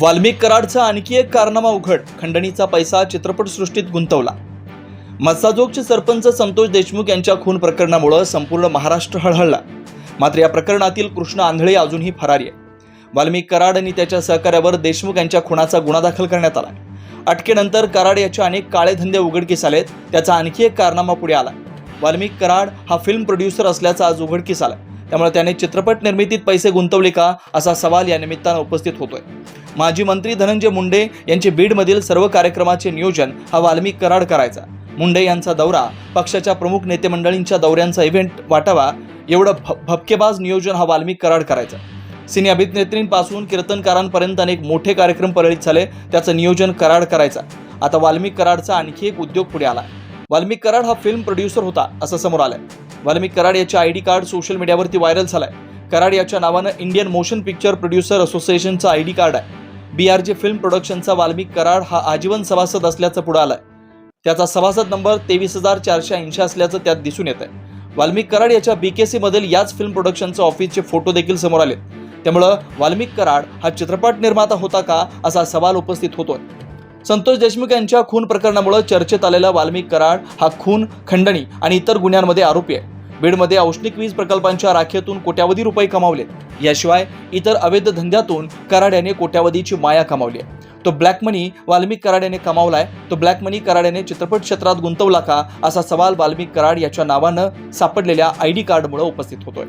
वाल्मिक कराडचा आणखी एक कारनामा उघड. खंडणीचा पैसा चित्रपटसृष्टीत गुंतवला. मस्साजोगचे सरपंच संतोष देशमुख यांच्या खून प्रकरणामुळं संपूर्ण महाराष्ट्र हळहळला. मात्र या प्रकरणातील कृष्ण आंधळे अजूनही फरारी आहे. वाल्मिक कराड आणि त्याच्या सहकार्यावर देशमुख यांच्या खुनाचा गुन्हा दाखल करण्यात आला. अटकेनंतर कराड याचे अनेक काळे धंदे उघडकीस आलेत त्याचा आणखी एक कारनामा पुढे आला. वाल्मिक कराड हा फिल्म प्रोड्युसर असल्याचा आज उघडकीस आला. त्यामुळे त्याने चित्रपट निर्मितीत पैसे गुंतवले का असा सवाल या निमित्तानं उपस्थित होतोय. माजी मंत्री धनंजय मुंडे यांचे बीडमधील सर्व कार्यक्रमाचे नियोजन हा वाल्मिक कराड करायचा. मुंडे यांचा दौरा पक्षाच्या प्रमुख नेतेमंडळींच्या दौऱ्यांचा इव्हेंट वाटावा एवढं भ भपकेबाज नियोजन हा वाल्मिक कराड करायचा. सिने अभिनेत्रींपासून कीर्तनकारांपर्यंत अनेक मोठे कार्यक्रम परळीत झाले त्याचं नियोजन कराड करायचा. आता वाल्मिक कराडचा आणखी एक उद्योग पुढे आला. वाल्मिक कराड हा फिल्म प्रोड्युसर होता असं समोर आलंय. वाल्मिक कराड याचे आय डी कार्ड सोशल मीडियावरती व्हायरल झालाय. कराड याच्या नावानं इंडियन मोशन पिक्चर प्रोड्युसर असोसिएशनचा आय डी कार्ड आहे. बी आर जे फिल्म प्रोडक्शनचा वाल्मिक कराड हा आजीवन सभासद असल्याचं पुढं आलंय. त्याचा सभासद नंबर तेवीस हजार चारशे ऐंशी असल्याचं त्यात दिसून येत आहे वाल्मिक कराड याच्या बी के मधील याच फिल्म प्रोडक्शनच्या ऑफिसचे फोटो देखील समोर आले त्यामुळं वाल्मिक कराड हा चित्रपट निर्माता होता का असा सवाल उपस्थित होतोय. संतोष देशमुख यांच्या खून प्रकरणामुळे चर्चेत आलेला वाल्मिक कराड हा खून खंडणी आणि इतर गुन्ह्यांमध्ये आरोपी आहे. बीडमध्ये औष्णिक वीज प्रकल्पांच्या राखेतून कोट्यावधी रुपये कमावलेत याशिवाय इतर अवैध धंद्यातून कराड याने कोट्यावधीची माया कमावली आहे. तो ब्लॅक मनी वाल्मिक कराड याने कमावलाय. तो ब्लॅक मनी कराड याने चित्रपट क्षेत्रात गुंतवला का असा सवाल वाल्मिक कराड याच्या नावानं सापडलेल्या आय डी कार्डमुळे उपस्थित होतोय.